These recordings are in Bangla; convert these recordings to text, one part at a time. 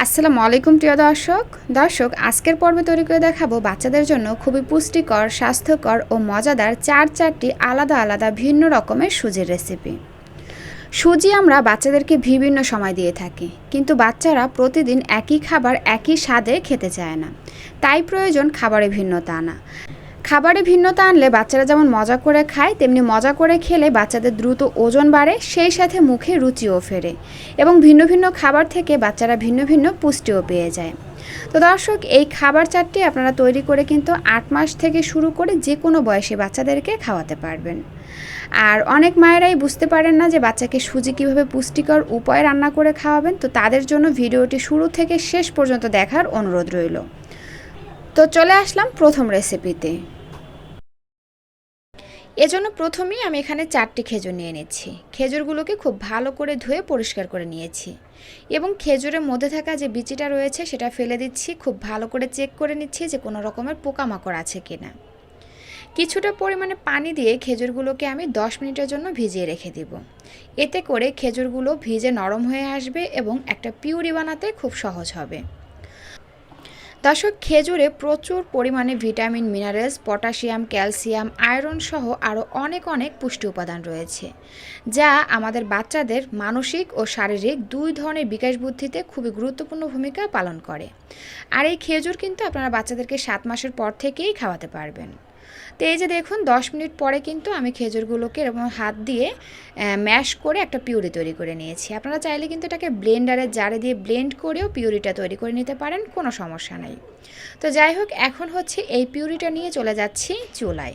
আসসালামু আলাইকুম প্রিয় দর্শক। দর্শক, আজকের পর্বে তৈরি করে দেখাবো বাচ্চাদের জন্য খুবই পুষ্টিকর, স্বাস্থ্যকর ও মজাদার চার চারটি আলাদা আলাদা ভিন্ন রকমের সুজির রেসিপি সুজি আমরা বাচ্চাদেরকে বিভিন্ন সময় দিয়ে থাকি, কিন্তু বাচ্চারা প্রতিদিন একই খাবার একই স্বাদে খেতে চায় না। তাই প্রয়োজন খাবারে ভিন্নতা আনা। খাবারে ভিন্নতা আনলে বাচ্চারা যেমন মজা করে খায়, তেমনি মজা করে খেলে বাচ্চাদের দ্রুত ওজন বাড়ে, সেই সাথে মুখে রুচিও ফেরে এবং ভিন্ন ভিন্ন খাবার থেকে বাচ্চারা ভিন্ন ভিন্ন পুষ্টিও পেয়ে যায়। তো দর্শক, এই খাবার চারটি আপনারা তৈরি করে কিন্তু আট মাস থেকে শুরু করে যে কোনো বয়সে বাচ্চাদেরকে খাওয়াতে পারবেন। আর অনেক মায়েরাই বুঝতে পারেন না যে বাচ্চাকে সুজি কীভাবে পুষ্টিকর উপায়ে রান্না করে খাওয়াবেন, তো তাদের জন্য ভিডিওটি শুরু থেকে শেষ পর্যন্ত দেখার অনুরোধ রইল। তো চলে আসলাম প্রথম রেসিপিতে এজন্য প্রথমেই আমি এখানে চারটি খেজুর নিয়ে নিচ্ছি। খেজুরগুলোকে খুব ভালো করে ধুয়ে পরিষ্কার করে নিয়েছি। এবং খেজুরের মধ্যে থাকা যে বিচিটা রয়েছে, সেটা ফেলে দিচ্ছি। খুব ভালো করে চেক করে নিচ্ছি যে কোনো রকমের পোকামাকড় আছে কিনা। কিছুটা পরিমাণে পানি দিয়ে খেজুরগুলোকে আমি দশ মিনিটের জন্য ভিজিয়ে রেখে দিব। এতে করে খেজুরগুলো ভিজে নরম হয়ে আসবে এবং একটা পিউরি বানাতে খুব সহজ হবে। দর্শক খেজুরে প্রচুর পরিমাণে vitamin, minerals, potassium, calcium, iron সহ আরও অনেক অনেক পুষ্টি উপাদান রয়েছে, যা আমাদের বাচ্চাদের মানসিক ও শারীরিক দুই ধরনের বিকাশ বুদ্ধিতে খুবই গুরুত্বপূর্ণ ভূমিকা পালন করে। আর এই খেজুর কিন্তু আপনারা বাচ্চাদেরকে সাত মাসের পর থেকেই খাওয়াতে পারবেন। তো এই যে দেখুন, দশ মিনিট পরে কিন্তু আমি খেজুরগুলোকে এরকম হাত দিয়ে ম্যাশ করে একটা পিউরি তৈরি করে নিয়েছি। আপনারা চাইলে কিন্তু এটাকে ব্লেন্ডারের জারে দিয়ে ব্লেন্ড করেও পিউরিটা তৈরি করে নিতে পারেন, কোনো সমস্যা নেই। তো যাই হোক, এখন হচ্ছে এই পিউরিটা নিয়ে চলে যাচ্ছি চুলায়।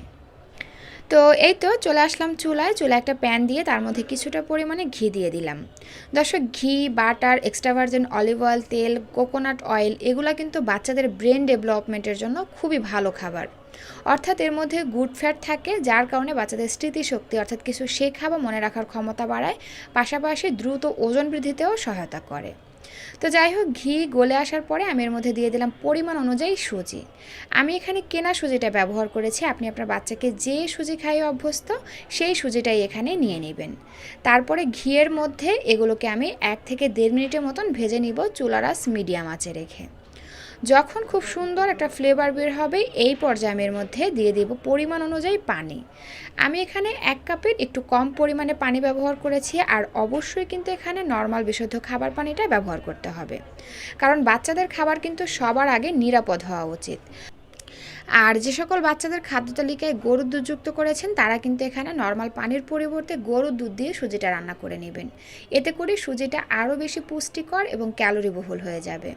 তো এই তো চলে আসলাম চুলায় চুলায় একটা প্যান দিয়ে তার মধ্যে কিছুটা পরিমাণে ঘি দিয়ে দিলাম। দর্শক, ঘি, butter extra virgin olive oil তেল কোকোনাট অয়েল এগুলো কিন্তু বাচ্চাদের ব্রেন ডেভেলপমেন্টের জন্য খুবই ভালো খাবার। অর্থাৎ এর মধ্যে গুড ফ্যাট থাকে, যার কারণে বাচ্চাদের স্মৃতিশক্তি, অর্থাৎ কিছু শেখা বা মনে রাখার ক্ষমতা বাড়ায়, পাশাপাশি দ্রুত ওজন বৃদ্ধিতেও সহায়তা করে। তো যাই হোক, ঘি গলে আসার পরে আমি এর মধ্যে দিয়ে দিলাম পরিমাণ অনুযায়ী সুজি। আমি এখানে কেনা সুজিটা ব্যবহার করেছি, আপনি আপনার বাচ্চাকে যে সুজি খাইয়ে অভ্যস্ত, সেই সুজিটাই এখানে নিয়ে নেবেন। তারপরে ঘিয়ের মধ্যে এগুলোকে আমি এক থেকে দেড় মিনিটের মতন ভেজে নিব চুলারাস মিডিয়াম আঁচে রেখে। যখন খুব সুন্দর একটা ফ্লেভার বের হবে, এই পর্যায়ের মধ্যে দিয়ে দেব পরিমাণ অনুযায়ী পানি। আমি এখানে এক কাপের একটু কম পরিমাণে পানি ব্যবহার করেছি আর অবশ্যই কিন্তু এখানে নর্মাল বিশুদ্ধ খাবার পানিটা ব্যবহার করতে হবে। কারণ বাচ্চাদের খাবার কিন্তু সবার আগে নিরাপদ হওয়া উচিত। আর যে সকল বাচ্চাদের খাদ্য তালিকায় গরুর দুধ যুক্ত করেছেন, তারা কিন্তু এখানে নর্মাল পানির পরিবর্তে গরুর দুধ দিয়ে সুজিটা রান্না করে নেবেন। এতে করে সুজিটা আরও বেশি পুষ্টিকর এবং ক্যালোরি বহুল হয়ে যাবে।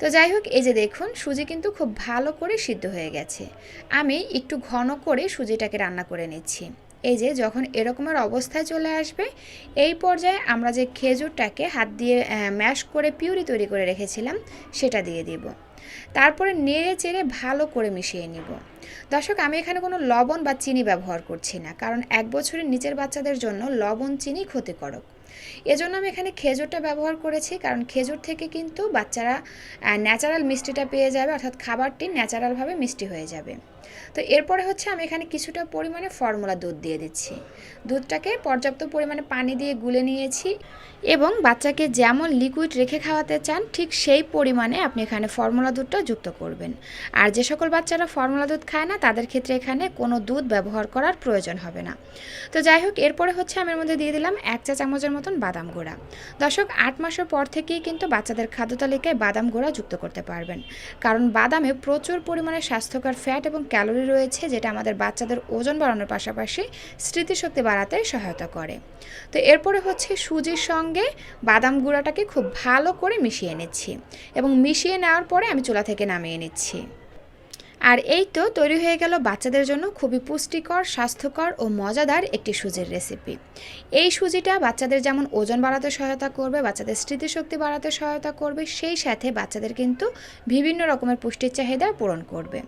তো যাই হোক, এই যে দেখুন, সুজি কিন্তু খুব ভালো করে সিদ্ধ হয়ে গেছে। আমি একটু ঘন করে সুজিটাকে রান্না করে নিচ্ছি। এই যে যখন এরকমের অবস্থায় চলে আসবে, এই পর্যায়ে আমরা যে খেজুরটাকে হাত দিয়ে ম্যাশ করে পিউরি তৈরি করে রেখেছিলাম, সেটা দিয়ে দিব। তারপরে নেড়ে চেড়ে ভালো করে মিশিয়ে নিব। দর্শক, আমি এখানে কোনো লবণ বা চিনি ব্যবহার করছি না, কারণ এক বছরের নিচের বাচ্চাদের জন্য লবণ, চিনি ক্ষতিকারক। এজন্য আমি এখানে খেজুরটা ব্যবহার করেছি, কারণ খেজুর থেকে কিন্তু বাচ্চারা ন্যাচারাল মিষ্টিটা পেয়ে যাবে, অর্থাৎ খাবারটি ন্যাচারালভাবে মিষ্টি হয়ে যাবে। তো এরপরে হচ্ছে আমি এখানে কিছুটা পরিমাণে ফর্মুলা দুধ দিয়ে দিচ্ছি। দুধটাকে পর্যাপ্ত পরিমাণে পানি দিয়ে গুলে নিয়েছি এবং বাচ্চাকে যেমন লিকুইড রেখে খাওয়াতে চান, ঠিক সেই পরিমাণে আপনি এখানে ফর্মুলা দুধটা যুক্ত করবেন। আর যে সকল বাচ্চারা ফর্মুলা দুধ খায় না, তাদের ক্ষেত্রে এখানে কোনো দুধ ব্যবহার করার প্রয়োজন হবে না। তো যাই হোক, এরপরে হচ্ছে আমি এর মধ্যে দিয়ে দিলাম এক চা চামচের মতন বাদাম গুঁড়া। দর্শক, আট মাসের পর থেকেই কিন্তু বাচ্চাদের খাদ্য তালিকায় বাদাম গুঁড়া যুক্ত করতে পারবেন। কারণ বাদামে প্রচুর পরিমাণে স্বাস্থ্যকর ফ্যাট এবং ক্যালোরি রয়েছে, যেটা আমাদের বাচ্চাদের ওজন বাড়ানোর পাশাপাশি স্মৃতিশক্তি বাড়াতে সহায়তা করে। তো এরপরে হচ্ছে সুজির সঙ্গে বাদাম গুঁড়াটাকে খুব ভালো করে মিশিয়ে নিচ্ছি এবং মিশিয়ে নেওয়ার পরে আমি চুলা থেকে নামিয়ে নিচ্ছি। আর এই তো তৈরি হয়ে গেল বাচ্চাদের জন্য খুবই পুষ্টিকর, স্বাস্থ্যকর ও মজাদার একটি সুজির রেসিপি। এই সুজিটা বাচ্চাদের যেমন ওজন বাড়াতে সহায়তা করবে, বাচ্চাদের স্মৃতিশক্তি বাড়াতে সহায়তা করবে, সেই সাথে বাচ্চাদের কিন্তু বিভিন্ন রকমের পুষ্টির চাহিদা পূরণ করবে।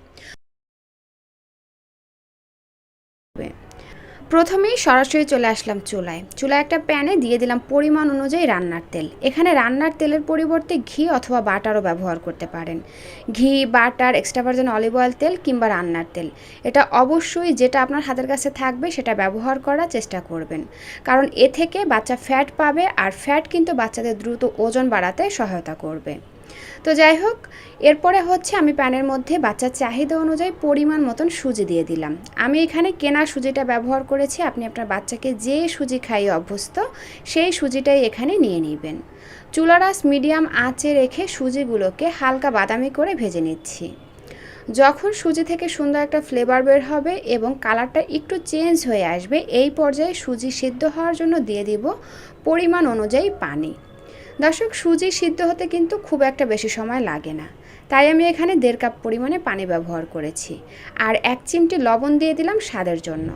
প্রথমেই সরাসরি চলে আসলাম চুলায়। চুলায় একটা প্যানে দিয়ে দিলাম পরিমাণ অনুযায়ী রান্নার তেল। এখানে রান্নার তেলের পরিবর্তে ঘি অথবা বাটারও ব্যবহার করতে পারেন। ঘি, butter extra virgin olive oil তেল কিংবা রান্নার তেল। এটা অবশ্যই যেটা আপনার হাতের কাছে থাকবে সেটা ব্যবহার করার চেষ্টা করবেন। কারণ এ থেকে বাচ্চা ফ্যাট পাবে আর ফ্যাট কিন্তু বাচ্চাদের দ্রুত ওজন বাড়াতে সহায়তা করবে। তো যাই হোক, এরপরে হচ্ছে আমি প্যানের মধ্যে বাচ্চার চাহিদা অনুযায়ী পরিমাণ মতন সুজি দিয়ে দিলাম। আমি এখানে কেনা সুজিটা ব্যবহার করেছি, আপনি আপনার বাচ্চাকে যে সুজি খাইয়ে অভ্যস্ত, সেই সুজিটাই এখানে নিয়ে নেবেন। চুলারাস মিডিয়াম আঁচে রেখে সুজিগুলোকে হালকা বাদামি করে ভেজে নিচ্ছি। যখন সুজি থেকে সুন্দর একটা ফ্লেভার বের হবে এবং কালারটা একটু চেঞ্জ হয়ে আসবে, এই পর্যায়ে সুজি সিদ্ধ হওয়ার জন্য দিয়ে দিব পরিমাণ অনুযায়ী পানি। দর্শক, সুজি সিদ্ধ হতে কিন্তু খুব একটা বেশি সময় লাগে না। তাই আমি এখানে দেড় কাপ পরিমাণে পানি ব্যবহার করেছি। আর এক চিমটি লবণ দিয়ে দিলাম স্বাদের জন্য।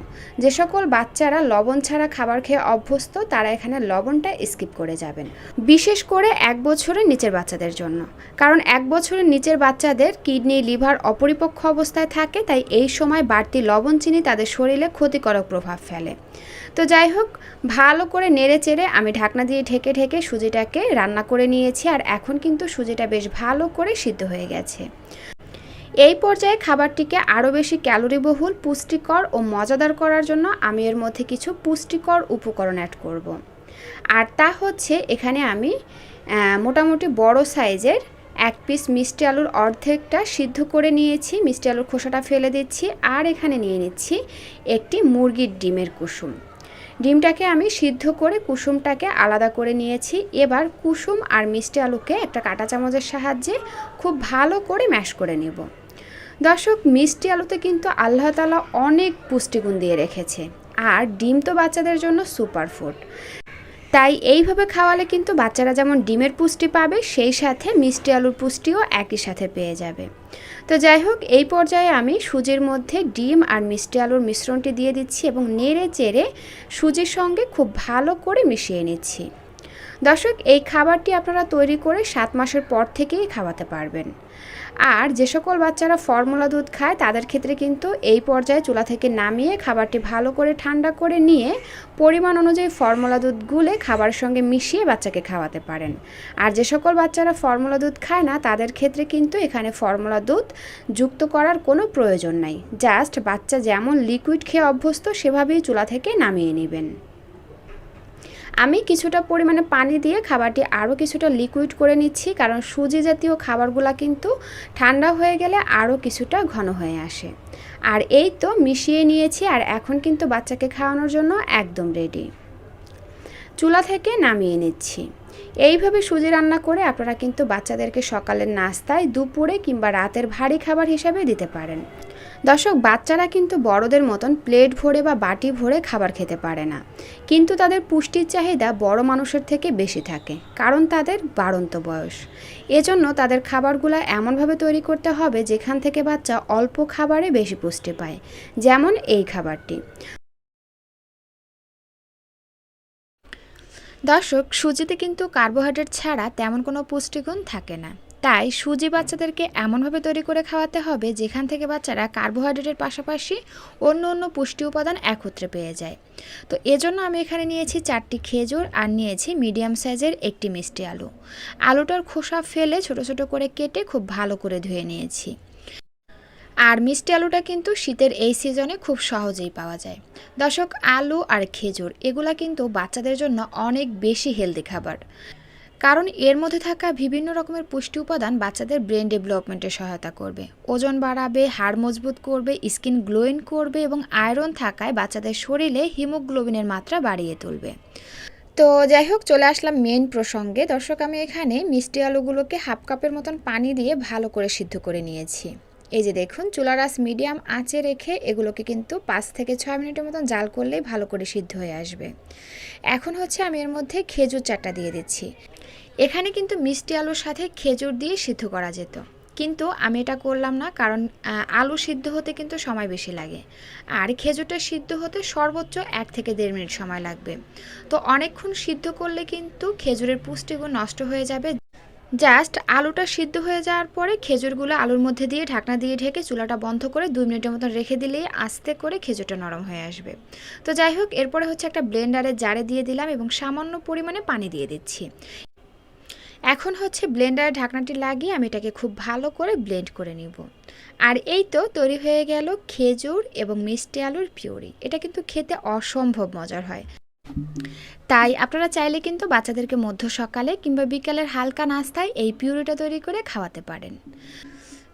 যে সকল বাচ্চারা লবণ ছাড়া খাবার খেয়ে অভ্যস্ত, তারা এখানে লবণটা স্কিপ করে যাবেন। বিশেষ করে এক বছরের নিচের বাচ্চাদের জন্য। কারণ এক বছরের নিচের বাচ্চাদের কিডনি, লিভার অপরিপক্ষ অবস্থায় থাকে, তাই এই সময় বাড়তি লবণ চিনি তাদের শরীরে ক্ষতিকারক প্রভাব ফেলে। তো যাই হোক, ভালো করে নেড়ে চেড়ে আমি ঢাকনা দিয়ে ঢেকে ঢেকে সুজিটাকে রান্না করে নিয়েছি আর এখন কিন্তু সুজিটা বেশ ভালো করে সিদ্ধ হয়ে গেছে এই পর্যায়ে খাবারটিকে আরও বেশি ক্যালোরিবহুল, পুষ্টিকর ও মজাদার করার জন্য আমি এর মধ্যে কিছু পুষ্টিকর উপকরণ অ্যাড করব। আর তা হচ্ছে এখানে আমি মোটামুটি বড় সাইজের এক পিস মিষ্টি আলুর অর্ধেকটা সিদ্ধ করে নিয়েছি, মিষ্টি আলুর খোসাটা ফেলে দিচ্ছি আর এখানে নিয়ে নিচ্ছি একটি মুরগির ডিমের কুসুম ডিমটাকে আমি সিদ্ধ করে কুসুমটাকে আলাদা করে নিয়েছি। এবার কুসুম আর মিষ্টি আলুকে একটা কাঁটা চামচের সাহায্যে খুব ভালো করে ম্যাশ করে নেব। দর্শক, মিষ্টি আলুতে কিন্তু আল্লাহ তালা অনেক পুষ্টিগুণ দিয়ে রেখেছে। আর ডিম তো বাচ্চাদের জন্য সুপার ফুড তাই এইভাবে খাওয়ালে কিন্তু বাচ্চারা যেমন ডিমের পুষ্টি পাবে, সেই সাথে মিষ্টি আলুর পুষ্টিও একই সাথে পেয়ে যাবে। তো যাই হোক, এই পর্যায়ে আমি সুজির মধ্যে ডিম আর মিষ্টি আলুর মিশ্রণটি দিয়ে দিচ্ছি এবং নেড়ে চেড়ে সুজির সঙ্গে খুব ভালো করে মিশিয়ে নিচ্ছি। দর্শক, এই খাবারটি আপনারা তৈরি করে সাত মাসের পর থেকেই খাওয়াতে পারবেন। আর যে সকল বাচ্চারা ফর্মুলা দুধ খায়, তাদের ক্ষেত্রে কিন্তু এই পর্যায়ে চুলা থেকে নামিয়ে খাবারটি ভালো করে ঠান্ডা করে নিয়ে পরিমাণ অনুযায়ী ফর্মুলা দুধ গুলে খাবারের সঙ্গে মিশিয়ে বাচ্চাকে খাওয়াতে পারেন। আর যে সকল বাচ্চারা ফর্মুলা দুধ খায় না, তাদের ক্ষেত্রে কিন্তু এখানে ফর্মুলা দুধ যুক্ত করার কোনো প্রয়োজন নাই। জাস্ট বাচ্চা যেমন লিকুইড খেয়ে অভ্যস্ত, সেভাবেই চুলা থেকে নামিয়ে নেবেন। আমি কিছুটা পরিমাণে পানি দিয়ে খাবারটি আরও কিছুটা লিকুইড করে নিচ্ছি, কারণ সুজি জাতীয় খাবারগুলো কিন্তু ঠান্ডা হয়ে গেলে আরও কিছুটা ঘন হয়ে আসে। আর এই তো মিশিয়ে নিয়েছি আর এখন কিন্তু বাচ্চাকে খাওয়ানোর জন্য একদম রেডি চুলা থেকে নামিয়ে নিচ্ছি। এইভাবে সুজি রান্না করে আপনারা কিন্তু বাচ্চাদেরকে সকালের নাস্তায়, দুপুরে কিংবা রাতের ভারী খাবার হিসাবে দিতে পারেন। দর্শক, বাচ্চারা কিন্তু বড়দের মতন প্লেট ভরে বা বাটি ভরে খাবার খেতে পারে না। কিন্তু তাদের পুষ্টির চাহিদা বড় মানুষের থেকে বেশি থাকে, কারণ তাদের বাড়ন্ত বয়স। এজন্য তাদের খাবারগুলো এমনভাবে তৈরি করতে হবে যেখান থেকে বাচ্চা অল্প খাবারে বেশি পুষ্টি পায়, যেমন এই খাবারটি। দর্শক, সুজিতে কিন্তু কার্বোহাইড্রেট ছাড়া তেমন কোনো পুষ্টিগুণ থাকে না। তাই সুজি বাচ্চাদেরকে এমনভাবে তৈরি করে খাওয়াতে হবে যেখান থেকে বাচ্চারা কার্বোহাইড্রেটের পাশাপাশি অন্য অন্য পুষ্টি উপাদান একত্রে পেয়ে যায়। তো এজন্য আমি এখানে নিয়েছি চারটি খেজুর আর নিয়েছি মিডিয়াম সাইজের একটি মিষ্টি আলু। আলুটার খোসা ফেলে ছোট ছোট করে কেটে খুব ভালো করে ধুয়ে নিয়েছি। আর মিষ্টি আলুটা কিন্তু শীতের এই সিজনে খুব সহজেই পাওয়া যায়। দর্শক, আলু আর খেজুর এগুলা কিন্তু বাচ্চাদের জন্য অনেক বেশি হেলদি খাবার। কারণ এর মধ্যে থাকা বিভিন্ন রকমের পুষ্টি উপাদান বাচ্চাদের ব্রেন ডেভেলপমেন্টে সহায়তা করবে। ওজন বাড়াবে, হাড় মজবুত করবে, স্কিন গ্লোয়িং করবে এবং আয়রন থাকায় বাচ্চাদের শরীরে হিমোগ্লোবিনের মাত্রা বাড়িয়ে তুলবে। তো যাই হোক, চলে আসলাম মেন প্রসঙ্গে। দর্শক, আমি এখানে মিষ্টি আলুগুলোকে হাফ কাপের মতন পানি দিয়ে ভালো করে সিদ্ধ করে নিয়েছি। এই যে দেখুন চুলারাস মিডিয়াম আঁচে রেখে এগুলোকে কিন্তু পাঁচ থেকে ছয় মিনিটের মতন জাল করলেই ভালো করে সিদ্ধ হয়ে আসবে। এখন হচ্ছে আমি এর মধ্যে খেজুর চারটা দিয়ে দিচ্ছি। এখানে কিন্তু মিষ্টি আলুর সাথে খেজুর দিয়ে সিদ্ধ করা যেত। কিন্তু আমি এটা করলাম না, কারণ আলু সিদ্ধ হতে কিন্তু সময় বেশি লাগে। আর খেজুরটা সিদ্ধ হতে সর্বোচ্চ এক থেকে দেড় মিনিট সময় লাগবে। তো অনেকক্ষণ সিদ্ধ করলে কিন্তু খেজুরের পুষ্টিগুণ নষ্ট হয়ে যাবে। জাস্ট আলুটা সিদ্ধ হয়ে যাওয়ার পরে খেজুরগুলো আলুর মধ্যে দিয়ে, ঢাকনা দিয়ে ঢেকে চুলাটা বন্ধ করে দুই মিনিটের মতন রেখে দিলেই আস্তে করে খেজুরটা নরম হয়ে আসবে। তো যাই হোক, এরপরে হচ্ছে একটা ব্লেন্ডারে জারে দিয়ে দিলাম এবং সামান্য পরিমাণে পানি দিয়ে দিচ্ছি। এখন হচ্ছে ব্লেন্ডারের ঢাকনাটি লাগিয়ে আমি এটাকে খুব ভালো করে ব্লেন্ড করে নিব। আর এই তো তৈরি হয়ে গেল খেজুর এবং মিষ্টি আলুর পিউরি। এটা কিন্তু খেতে অসম্ভব মজার হয়। তাই আপনারা চাইলে কিন্তু বাচ্চাদেরকে মধ্য সকালে কিংবা বিকালের হালকা নাস্তায় এই পিউরিটা তৈরি করে খাওয়াতে পারেন।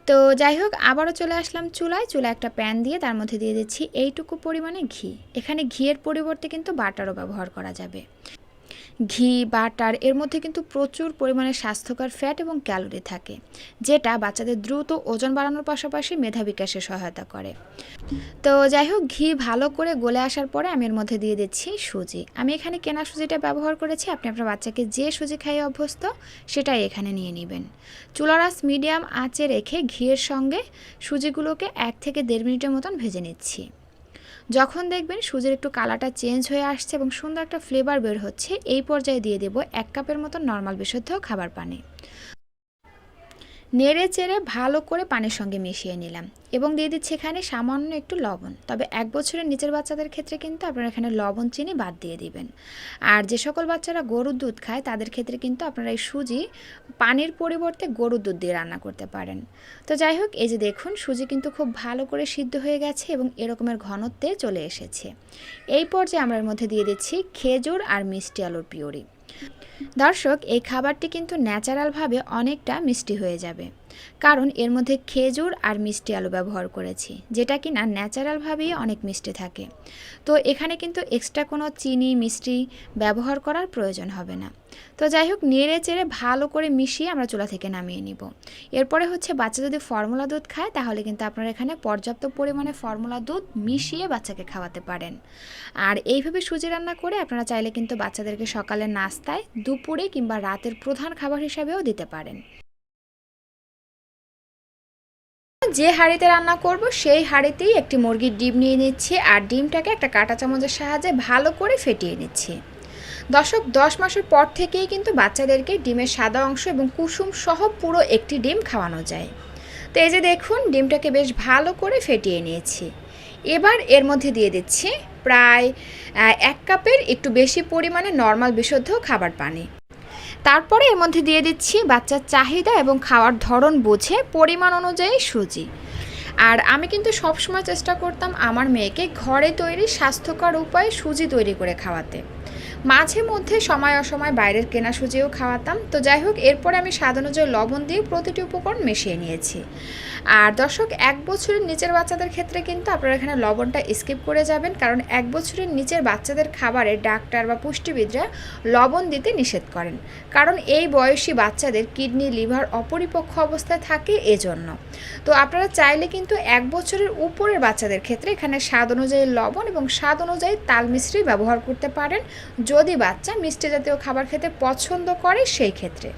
তো যাই হোক, আবারও চলে আসলাম চুলায়। চুলায় একটা প্যান দিয়ে তার মধ্যে দিয়ে দিচ্ছি এইটুকু পরিমাণে ঘি। এখানে ঘিয়ের পরিবর্তে কিন্তু বাটারও ব্যবহার করা যাবে। ঘি, বাটার, এর মধ্যে কিন্তু প্রচুর পরিমাণে স্বাস্থ্যকর ফ্যাট এবং ক্যালোরি থাকে, যেটা বাচ্চাদের দ্রুত ওজন বাড়ানোর পাশাপাশি মেধা বিকাশে সহায়তা করে। তো যাই হোক, ঘি ভালো করে গলে আসার পরে আমি এর মধ্যে দিয়ে দিচ্ছি সুজি। আমি এখানে কেনা সুজিটা ব্যবহার করেছি, আপনি আপনার বাচ্চাকে যে সুজি খাইয়ে অভ্যস্ত, সেটাই এখানে নিয়ে নেবেন। চুলারাস মিডিয়াম আঁচে রেখে ঘিয়ের সঙ্গে সুজিগুলোকে এক থেকে দেড় মিনিটের মতন ভেজে নিচ্ছি। যখন দেখবেন সুজির একটু কালারটা চেঞ্জ হয়ে আসছে এবং সুন্দর একটা ফ্লেভার বের হচ্ছে, এই পর্যায়ে দিয়ে দেব এক কাপের মতো নর্মাল বিশুদ্ধ খাবার পানি। নেড়ে চেড়ে ভালো করে পানির সঙ্গে মিশিয়ে নিলাম এবং দিয়ে দিচ্ছি এখানে সামান্য একটু লবণ। তবে এক বছরের নিচের বাচ্চাদের ক্ষেত্রে কিন্তু আপনারা এখানে লবণ, চিনি বাদ দিয়ে দিবেন। আর যে সকল বাচ্চারা গরুর দুধ খায়, তাদের ক্ষেত্রে কিন্তু আপনারা এই সুজি পানির পরিবর্তে গরুর দুধ দিয়ে রান্না করতে পারেন। তো যাই হোক, এই যে দেখুন, সুজি কিন্তু খুব ভালো করে সিদ্ধ হয়ে গেছে এবং এরকমের ঘনত্বে চলে এসেছে। এই পর্যায়ে আমরা এর মধ্যে দিয়ে দিচ্ছি খেজুর আর মিষ্টি আলুর পিওরি দর্শক এই খাবারটি কিন্তু ন্যাচারালভাবে অনেকটা মিষ্টি হয়ে যাবে। কারণ এর মধ্যে খেজুর আর মিষ্টি আলু ব্যবহার করেছি, যেটা কি না ন্যাচারালভাবেই অনেক মিষ্টি থাকে। তো এখানে কিন্তু এক্সট্রা কোনো চিনি, মিষ্টি ব্যবহার করার প্রয়োজন হবে না। তো যাই হোক, নেড়ে চেড়ে ভালো করে মিশিয়ে আমরা চুলা থেকে নামিয়ে নিব। এরপরে হচ্ছে বাচ্চা যদি ফর্মুলা দুধ খায়, তাহলে কিন্তু আপনারা এখানে পর্যাপ্ত পরিমাণে ফর্মুলা দুধ মিশিয়ে বাচ্চাকে খাওয়াতে পারেন। আর এইভাবে সুজি রান্না করে আপনারা চাইলে কিন্তু বাচ্চাদেরকে সকালে নাস্তায়, দুপুরে কিংবা রাতের প্রধান খাবার হিসাবেও দিতে পারেন। যে হাঁড়িতে রান্না করব, সেই হাঁড়িতেই একটি মুরগির ডিম নিয়ে নিচ্ছি আর ডিমটাকে একটা কাঁটা চামচের সাহায্যে ভালো করে ফেটিয়ে নিচ্ছি। দশক দশ মাসের পর থেকেই কিন্তু বাচ্চাদেরকে ডিমের সাদা অংশ এবং কুসুম সহ পুরো একটি ডিম খাওয়ানো যায়। তো এই যে দেখুন, ডিমটাকে বেশ ভালো করে ফেটিয়ে নিয়েছি। এবার এর মধ্যে দিয়ে দিচ্ছি প্রায় এক কাপের একটু বেশি পরিমাণে নর্মাল বিশুদ্ধ খাবার পানি। তারপরে এর মধ্যে দিয়ে দিচ্ছি বাচ্চার চাহিদা এবং খাওয়ার ধরন বুঝে পরিমাণ অনুযায়ী সুজি। আর আমি কিন্তু সবসময় চেষ্টা করতাম আমার মেয়েকে ঘরে তৈরি স্বাস্থ্যকর উপায়ে সুজি তৈরি করে খাওয়াতে। মাঝে মধ্যে সময় অসময় বাইরের কেনা সুজিও খাওয়াতাম। তো যাই হোক, এরপরে আমি স্বাদ অনুযায়ী লবণ দিয়ে প্রতিটি উপকরণ মিশিয়ে নিয়েছি। আর দর্শক, এক বছরের নিচের বাচ্চাদের ক্ষেত্রে কিন্তু আপনারা এখানে লবণটা স্কিপ করে যাবেন, কারণ এক বছরের নিচের বাচ্চাদের খাবারে ডাক্তার বা পুষ্টিবিদরা লবণ দিতে নিষেধ করেন। কারণ এই বয়সী বাচ্চাদের কিডনি, লিভার অপরিপক্ষ অবস্থায় থাকে এজন্য। তো আপনারা চাইলে কিন্তু এক বছরের উপরের বাচ্চাদের ক্ষেত্রে এখানে স্বাদ অনুযায়ী লবণ এবং স্বাদ অনুযায়ী তাল মিশ্রি ব্যবহার করতে পারেন, যদি বাচ্চা মিষ্টি জাতীয় খাবার খেতে পছন্দ করে সেই ক্ষেত্রে।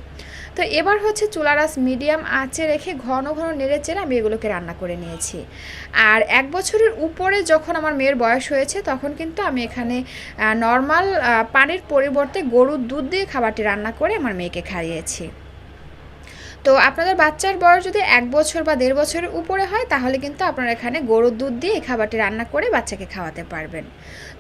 তো এবার হচ্ছে চুলারাস মিডিয়াম আঁচে রেখে ঘন ঘন নেড়ে চেড়ে আমি এগুলোকে রান্না করে নিয়েছি। আর এক বছরের উপরে যখন আমার মেয়ের বয়স হয়েছে, তখন কিন্তু আমি এখানে নর্মাল পানির পরিবর্তে গরুর দুধ দিয়ে খাবারটি রান্না করে আমার মেয়েকে খাইয়েছি। তো আপনাদের বাচ্চার বয়স যদি এক বছর বা দেড় বছরের উপরে হয়, তাহলে কিন্তু আপনারা এখানে গরুর দুধ দিয়ে এই খাবারটি রান্না করে বাচ্চাকে খাওয়াতে পারবেন।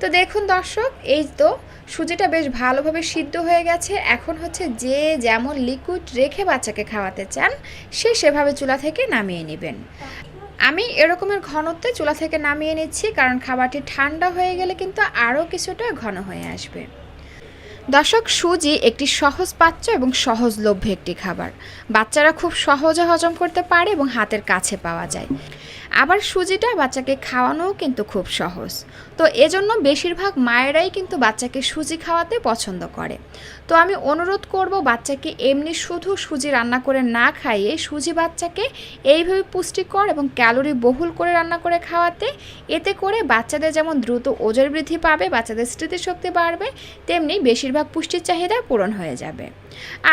তো দেখুন দর্শক, এই তো সুজিটা বেশ ভালোভাবে সিদ্ধ হয়ে গেছে। এখন হচ্ছে যে যেমন লিকুইড রেখে বাচ্চাকে খাওয়াতে চান, সে সেভাবে চুলা থেকে নামিয়ে নেবেন। আমি এরকমের ঘনত্বে চুলা থেকে নামিয়ে নিচ্ছি, কারণ খাবারটি ঠান্ডা হয়ে গেলে কিন্তু আরও কিছুটা ঘন হয়ে আসবে। দর্শক, সুজি একটি সহজ পাচ্য এবং সহজলভ্য একটি খাবার। বাচ্চারা খুব সহজে হজম করতে পারে এবং হাতের কাছে পাওয়া যায়। আবার সুজিটা বাচ্চাকে খাওয়ানোও কিন্তু খুব সহজ। তো এজন্য বেশিরভাগ মায়েরাই কিন্তু বাচ্চাকে সুজি খাওয়াতে পছন্দ করে। তো আমি অনুরোধ করব বাচ্চাকে এমনি শুধু সুজি রান্না করে না খাইয়ে সুজি বাচ্চাকে এইভাবে পুষ্টিকর এবং ক্যালোরি বহুল করে রান্না করে খাওয়াতে, এতে করে বাচ্চাদের যেমন দ্রুত ওজন বৃদ্ধি পাবে, বাচ্চাদের স্মৃতিশক্তি বাড়বে, তেমনি বেশিরভাগ পুষ্টির চাহিদা পূরণ হয়ে যাবে।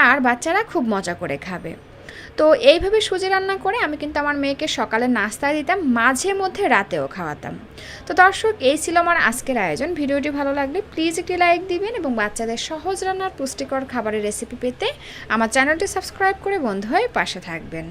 আর বাচ্চারা খুব মজা করে খাবে। তো এইভাবে সুজি রান্না করে আমি কিন্তু আমার মেয়েকে সকালে নাস্তা দিতাম, মাঝে মধ্যে রাতেও খাওয়াতাম। তো দর্শক, এই ছিল আমার আজকের আয়োজন। ভিডিওটি ভালো লাগলে প্লিজ একটি লাইক দিবেন এবং বাচ্চাদের সহজ রান্নার পুষ্টিকর খাবারের রেসিপি পেতে আমার চ্যানেলটি সাবস্ক্রাইব করে বন্ধু হয়ে পাশে থাকবেন।